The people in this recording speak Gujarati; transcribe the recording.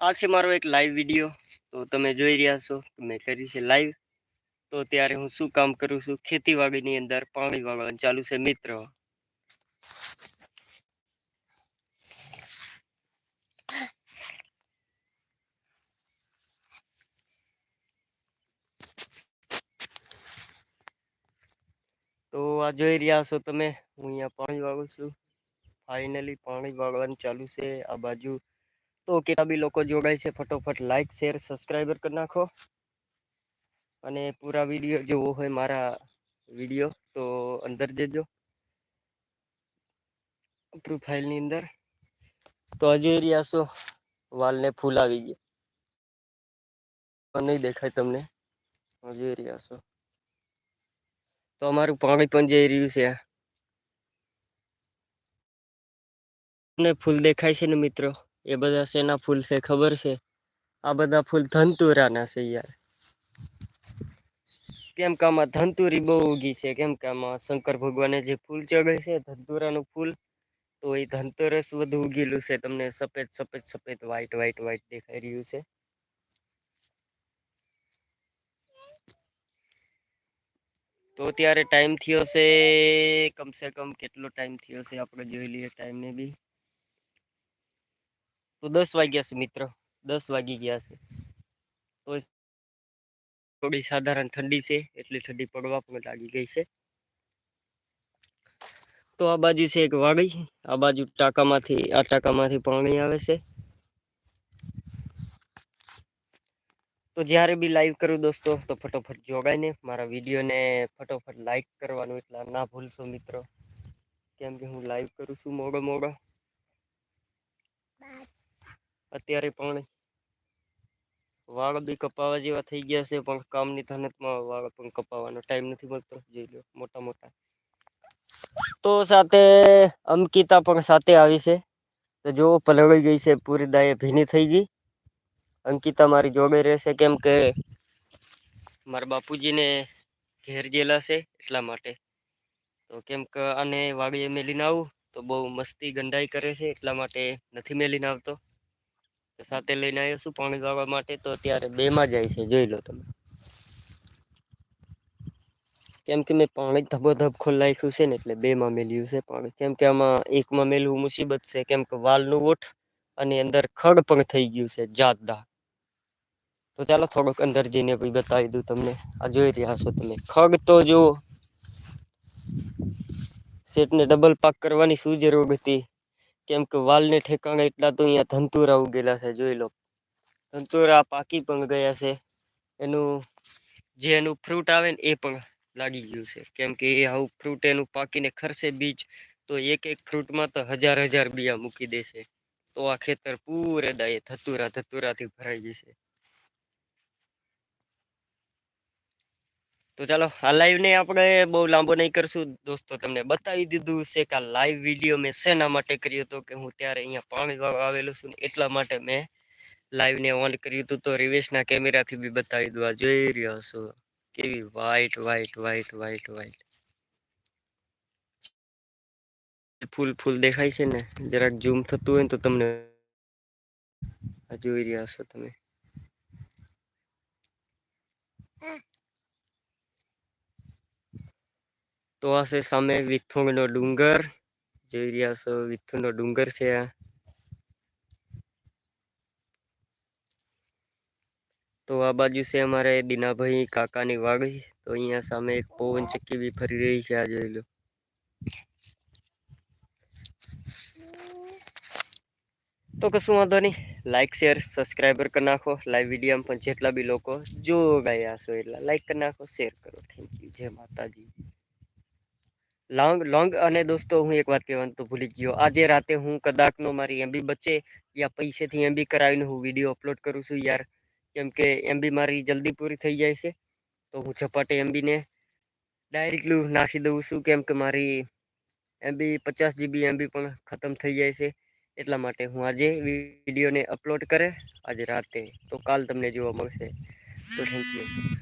આ છે મારો એક લાઈવ વીડિયો તો તમે જોઈ રહ્યા છો મેં કરી છે લાઈવ તો ત્યારે હું શું કામ કરું છું? ખેતીવાડીની અંદર પાણી વાળવાનું ચાલુ છે, મિત્ર. તો આ જોઈ રહ્યા છો તમે. હું અહીંયા પાણી વાળું છું. ફાઇનલી પાણી વાળવાનું ચાલુ છે. આ બાજુ તો કેટલા બી લોકો જોડાય છે ફટોફટ લાઈક શેર સબસ્ક્રાઈબર કરી નાખો. અને પૂરા વીડિયો જોવો હોય મારા વીડિયો તો અંદર જજો. પ્રોફાઇલની અંદર. તો હજી રહ્યા છો. વાલને ફૂલ આવી ગયા. નહીં દેખાય તમને. હજી રહ્યા છો. તો અમારું પાણી પણ જઈ રહ્યું છે ને ફૂલ દેખાય છે ને મિત્રો? એ બધા શેના ફૂલ છે ખબર છે? આ બધા ફૂલ ધનતુરાના છે યાર. કેમ કે આમાં ધનતુરી બહુ ઉગી છે? કેમ કે આમાં શંકર ભગવાને જે ફૂલ ચડે છે, ધનતુરાનું ફૂલ, તો એ ધનતેરસ વધુ ઉગેલું છે. તમને સફેદ સફેદ સફેદ વ્હાઈટ વ્હાઈટ વ્હાઈટ દેખાઈ રહ્યું છે. તો ત્યારે ટાઈમ થયો છે, કમસે કમ કેટલો ટાઈમ થયો છે? આપણે જોઈ લઈએ ટાઈમને બી તો દસ વાગ્યા છે મિત્ર. દસ વાગી ગયા છે. તો થોડી સાધારણ ઠંડી છે, એટલી ઠંડી પડવા પણ લાગી ગઈ છે. તો આ બાજુ છે એક વાડી. આ બાજુ ટાંકામાંથી, આ ટાંકામાંથી પાણી આવે છે. તો જ્યારે બી લાઈવ કરું દોસ્તો, તો ફટોફટ જોગાઈને મારા વિડીયોને ફટોફટ લાઈક કરવાનું, એટલા ના ભૂલશો મિત્રો. કેમ કે હું લાઈવ કરું છું મોડો મોડો અત્યારે પણ વાળ બી કપાવા જેવા થઈ ગયા છે, પણ કામની ધનતમાં વાળ પણ કપાવવાનો ટાઈમ નથી મળતો, જોઈ લો, મોટા મોટા. તો સાથે અંકિતા પણ સાથે આવી છે. તો જો, પલળી ગઈ છે પૂરી દાયે ભીની થઈ ગઈ. અંકિતા મારી જોડે રહેશે, કેમ કે મારા બાપુજીને ઘેર જેલા છે, એટલા માટે. તો કેમ કે આને વાડીએ મેલીને આવું, તો બહુ મસ્તી ગંડાઈ કરે છે, એટલા માટે નથી મેલીને આવતો. સાથે લઈને આવ્યો છું પાણી વાળવા માટે, તો અત્યારે બેમાં જાય છે, જોઈ લો તમે. કેમ કે મેં પાણી ધબોધબ ખોલાખ્યું છે ને, એટલે બેમાં મેલ્યું છે પાણી. કેમ કે આમાં એકમાં મેલવું મુસીબત છે. કેમ કે વાલનું ઓઠ અને અંદર ખડ પણ થઈ ગયું છે જાતદા. તો ચાલો થોડોક અંદર જઈને બતાવી દઉં તમને. આ જોઈ રહ્યા છો તમે. ખગ તો જુઓ. સેટને ડબલ પાક કરવાની શું જરૂર હતી? કેમ કે વાલને ઠેકાણે એટલા તો અહીંયા ધંતુરા ઉગેલા છે, જોઈ લો. ધંતુરા પાકી પણ ગયા છે. એનું જે એનું ફ્રૂટ આવે ને એ પણ લાગી ગયું છે. કેમ કે એ આવું ફ્રૂટ એનું પાકીને ખરશે બીજ, તો એક એક ફ્રૂટમાં તો હજાર હજાર બિયા મૂકી દેશે. તો આ ખેતર પૂરે દાયે, ધતુરા ધતુરાથી ભરાઈ જશે. તો ચાલો, આ લાઈવને આપણે બહુ લાંબો નહીં કરશું. દોસ્તો, તમને બતાવી દીધું છે કે આ લાઈવ વીડિયો મેં શેના માટે કર્યો હતો કે હું ત્યારે અહીંયા પાણી આવેલું છું એટલા માટે મેં લાઈવને ઓન કર્યું હતું. તો રિવેશના કેમેરાથી બી બતાવી દઉં. જોઈ રહ્યો છું. કેવી white white white white white ફૂલ ફૂલ દેખાય છે ને? જરાક ઝૂમ થતું હોય ને તો તમને જોઈ રહ્યા છો તમે. તો આ છે સામે વિથુંગનો ડુંગર જોઈ રહ્યા છો વિથુંગનો ડુંગર છે આ તો આ બાજુ છે અમારે દીનાભાઈ કાકાની વાડી તો અહીંયા સામે એક પવન ચક્કી બી ફરી રહી છે આ જોઈ લો તો કશું વાંધો નહીં લાઈક શેર સબસ્ક્રાઈબર કરી નાખો લાઈવ વિડીયોમાં પણ જેટલા બી લોકો જો ગયા છો એટલા લાઈક કરી નાખો શેર કરો થેન્ક યુ જય માતાજી લોંગ લોંગ અને દોસ્તો, હું એક વાત કહેવાનું તો ભૂલી ગયો. આજે રાતે હું કદાચનો મારી એમબી બચે યા પૈસેથી એમબી કરાવીને હું વીડિયો અપલોડ કરું છું યાર. કેમ કે એમબી મારી જલ્દી પૂરી થઈ જાય છે. તો હું ઝપાટે એમબીને ડાયરેક્ટલી નાખી દઉં છું. કેમ કે મારી એમબી પચાસ જીબી એમબી પણ ખતમ થઈ જાય છે. એટલા માટે હું આજે વિડીયોને અપલોડ કરે. આજે રાતે. તો કાલ તમને જોવા મળશે. તો થેન્ક યુ